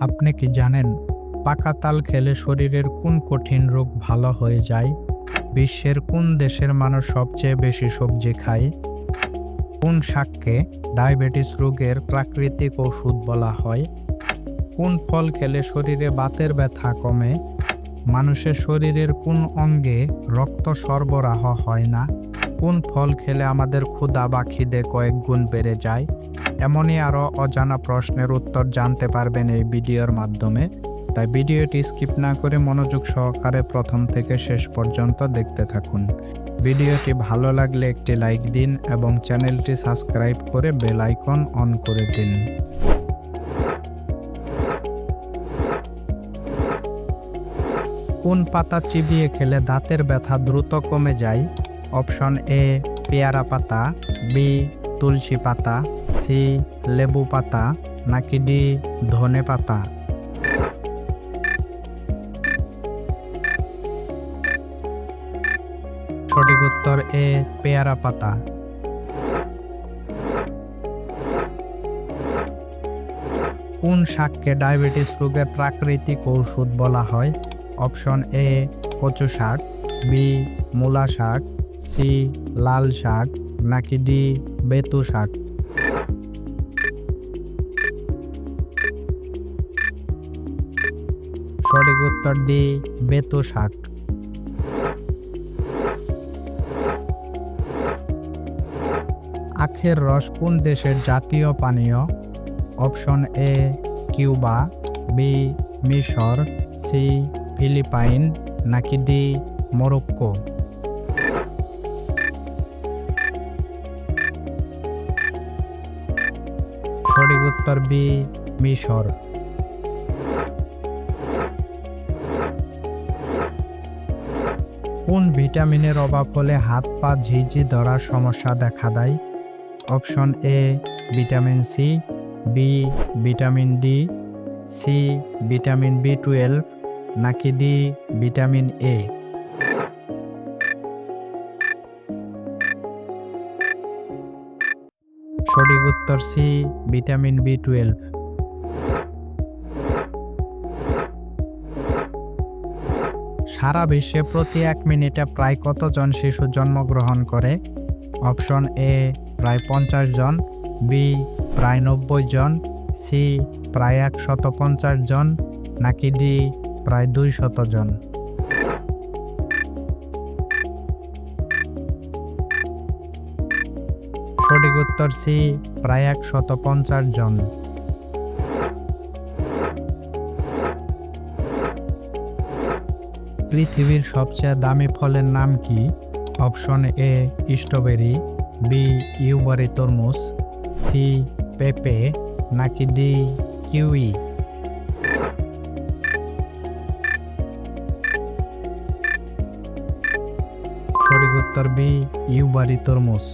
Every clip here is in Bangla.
আপনি কি জানেন পাকা তাল খেলে শরীরের কোন কঠিন রোগ ভালো হয়ে যায়? বিশ্বের কোন দেশের মানুষ সবচেয়ে বেশি সবজি খায়? কোন শাককে ডায়াবেটিস রোগের প্রাকৃতিক ওষুধ বলা হয়? কোন ফল খেলে শরীরে বাতের ব্যথা কমে? মানুষের শরীরের কোন অঙ্গে রক্ত সরবরাহ হয় না? কোন ফল খেলে আমাদের ক্ষুধা বা খিদে কয়েক গুণ বেড়ে যায়? এমনই আরও অজানা প্রশ্নের উত্তর জানতে পারবেন এই ভিডিওর মাধ্যমে। তাই ভিডিওটি স্কিপ না করে মনোযোগ সহকারে প্রথম থেকে শেষ পর্যন্ত দেখতে থাকুন। ভিডিওটি ভালো লাগলে একটি লাইক দিন এবং চ্যানেলটি সাবস্ক্রাইব করে বেল আইকন অন করে দিন। কোন পাতা চিবিয়ে খেলে দাঁতের ব্যথা দ্রুত কমে যায়? অপশন এ, পেয়ারা পাতা, বি, তুলসী পাতা সি লেবু পাতা নাকি ডি ধনে পাতা সঠিক উত্তর এ পেয়ারা পাতা কোন শাককে ডায়াবেটিস রোগের প্রাকৃতিক ঔষধ বলা হয়? অপশন এ, কচু শাক, বি, মূলা শাক, সি, লাল শাক, নাকি ডি, বেতু শাক? সঠিক উত্তর ডি, বেতু শাক। আখের রস কোন দেশের জাতীয় পানীয়? অপশন এ, কিউবা, বি, মিশর, সি, ফিলিপাইন, নাকি ডি, মরক্কো? সঠিক উত্তর বি, মিশর। কোন ভিটামিনের অভাব হলে হাত পা ঝিঝি ধরার সমস্যা দেখা দেয়। Option A vitamin C B vitamin D C vitamin B twelve নাকি ডি ভিটামিন এ সঠিক উত্তর সি ভিটামিন বি টুয়েলভ সারা বিশ্বে প্রতি এক মিনিটে প্রায় কতজন শিশু জন্মগ্রহণ করে? অপশন এ প্রায় পঞ্চাশ জন। বি প্রায় নব্বই জন। সি প্রায় একশত পঞ্চাশ জন। নাকি ডি প্রায় দুই শত জন। সঠিক উত্তর সি প্রায় একশত পঞ্চাশ জন। পৃথিবীর সবচেয়ে দামি ফলের নাম কি? Option A, strawberry, B, Yubari তরমুজ, সি, পেপে, নাকি ডি, কিউই? সঠিক উত্তর বি, ইউবারি তরমুজ।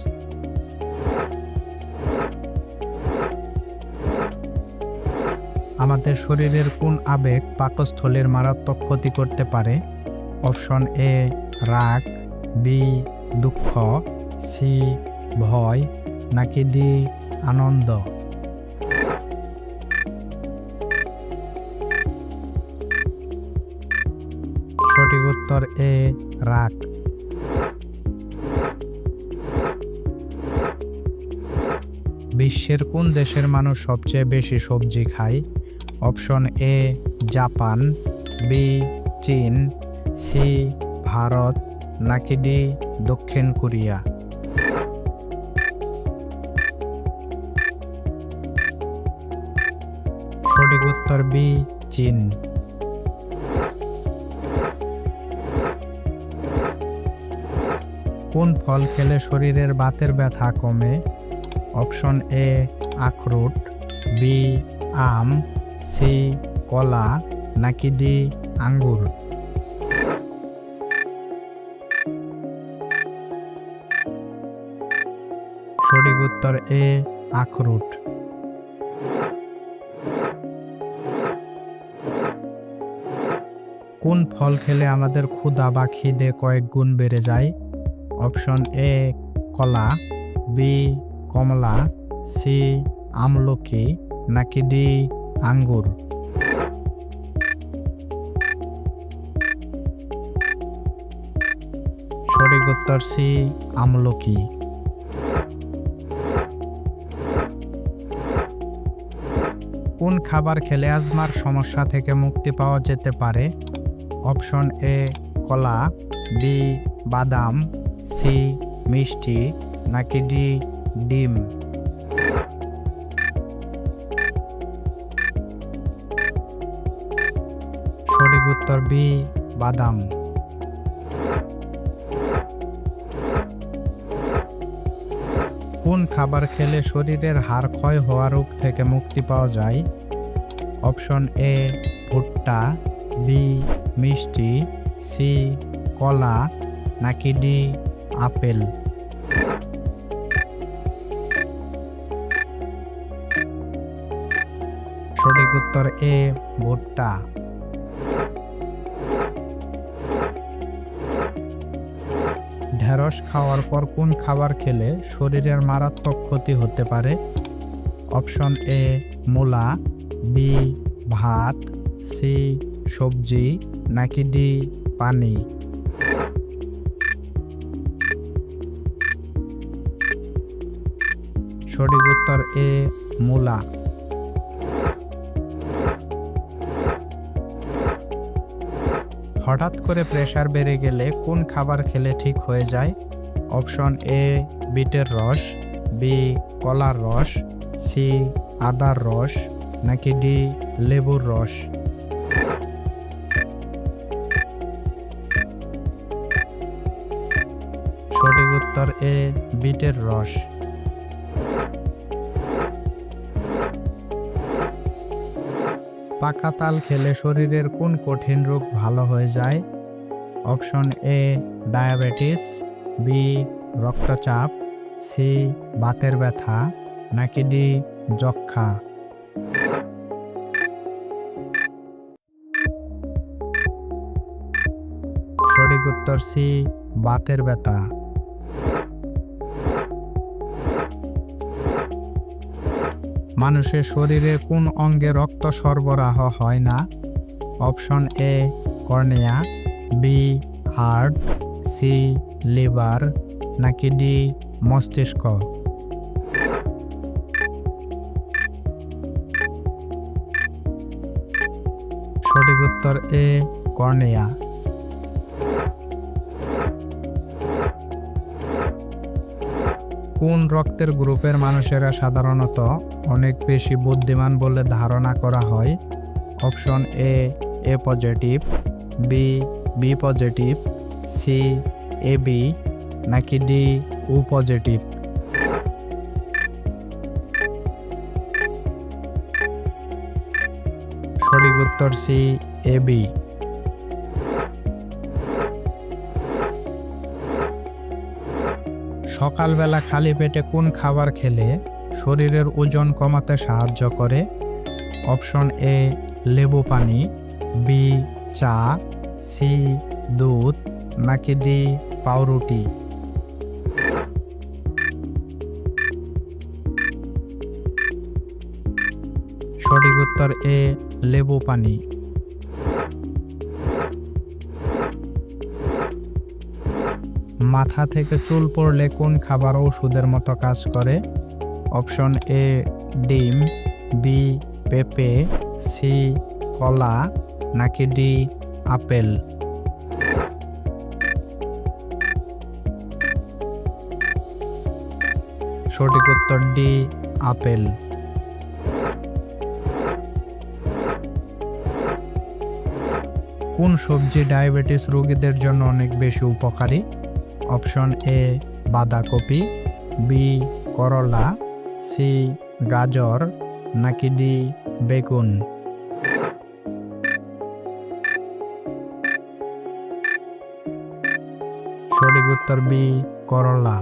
আমাদের শরীরের কোন আবেগ পাকস্থলীর মারাত্মক ক্ষতি করতে পারে? অপশন এ, রাগ, বি, দুঃখ, সি, ভয়, নাকি ডি, আনন্দ। সঠিক উত্তর এ, রাগ। বিশ্বের কোন দেশের মানুষ সবচেয়ে বেশি সবজি খায়? অপশন এ, জাপান, বি, চীন সি ভারত, নাকি ডি, দক্ষিণ কোরিয়া? সঠিক উত্তর বি, চীন। কোন ফল খেলে শরীরের বাতের ব্যথা কমে? অপশন এ, আখরোট, বি, আম, সি, কলা, নাকি ডি, আঙ্গুর? সঠিক উত্তর এ, আখরুট। কোন ফল খেলে আমাদের ক্ষুধা বা খিদে কয়েক গুণ বেড়ে যায়? অপশন এ, কলা, বি, কমলা, সি, আমলকি, নাকি ডি, আঙ্গুর? সঠিক উত্তর সি, আমলকি। কোন খাবার খেলে আজমার সমস্যা থেকে মুক্তি পাওয়া যেতে পারে? অপশন এ, কলা, বি, বাদাম, সি, মিষ্টি, নাকি ডি, ডিম? সঠিক উত্তর বি, বাদাম। কোন খাবার খেলে শরীরের হাড় ক্ষয় হওয়া রোগ থেকে মুক্তি পাওয়া যায়? অপশন এ, ভুট্টা, বি, মিষ্টি, সি, কলা, নাকি ডি, আপেল? সঠিক উত্তর এ, ভুট্টা। ঢেঁড়স খাওয়ার পর কোন খাবার খেলে শরীরের মারাত্মক ক্ষতি হতে পারে? অপশন এ, মূলা, বি, ভাত, সি, সবজি, নাকি ডি, পানি? সঠিক উত্তর এ, মূলা। হঠাৎ করে প্রেশার বেড়ে গেলে কোন খাবার খেলে ঠিক হয়ে যায়? অপশন এ বিটের রস বি কলার রস সি আদার রস, নাকি ডি লেবুর রস? সঠিক উত্তর এ বিটের রস। পাকা তাল খেলে শরীরের কোন কঠিন রোগ ভালো হয়ে যায়? অপশন এ, ডায়াবেটিস, বি, রক্তচাপ, সি, বাতের ব্যথা, নাকি ডি যক্ষা সঠিক উত্তর সি, বাতের ব্যথা। মানুষের শরীরে কোন অঙ্গে রক্ত সরবরাহ হয় না? Option A, cornea, B, heart, C, liver, নাকি ডি, মস্তিষ্ক? সঠিক উত্তর এ, কর্নিয়া। কোন রক্তের গ্রুপের মানুষেরা সাধারণত অনেক বেশি বুদ্ধিমান বলে ধারণা করা হয়? Option A A positive, B B positive, C, A, B, নাকি ডি ও পজিটিভ? সঠিক উত্তর সি, এ, বি। সকালবেলা খালি পেটে কোন খাবার খেলে শরীরের ওজন কমাতে সাহায্য করে? অপশন এ, লেবু পানি, বি, চা, সি, দুধ, নাকি ডি, পাউরুটি। সঠিক উত্তর এ, লেবু পানি। মাথা থেকে চুল পড়লে কোন খাবার ওষুধের মতো কাজ করে? অপশন এ, ডিম, বি, পেঁপে, সি, কলা, নাকি ডি, আপেল? সঠিক উত্তর ডি, আপেল। কোন সবজি ডায়াবেটিস রোগীদের জন্য অনেক বেশি উপকারী? অপশন এ বাঁধাকপি বি করলা সি গাজর নাকি ডি বেগুন? সঠিক উত্তর বি করলা।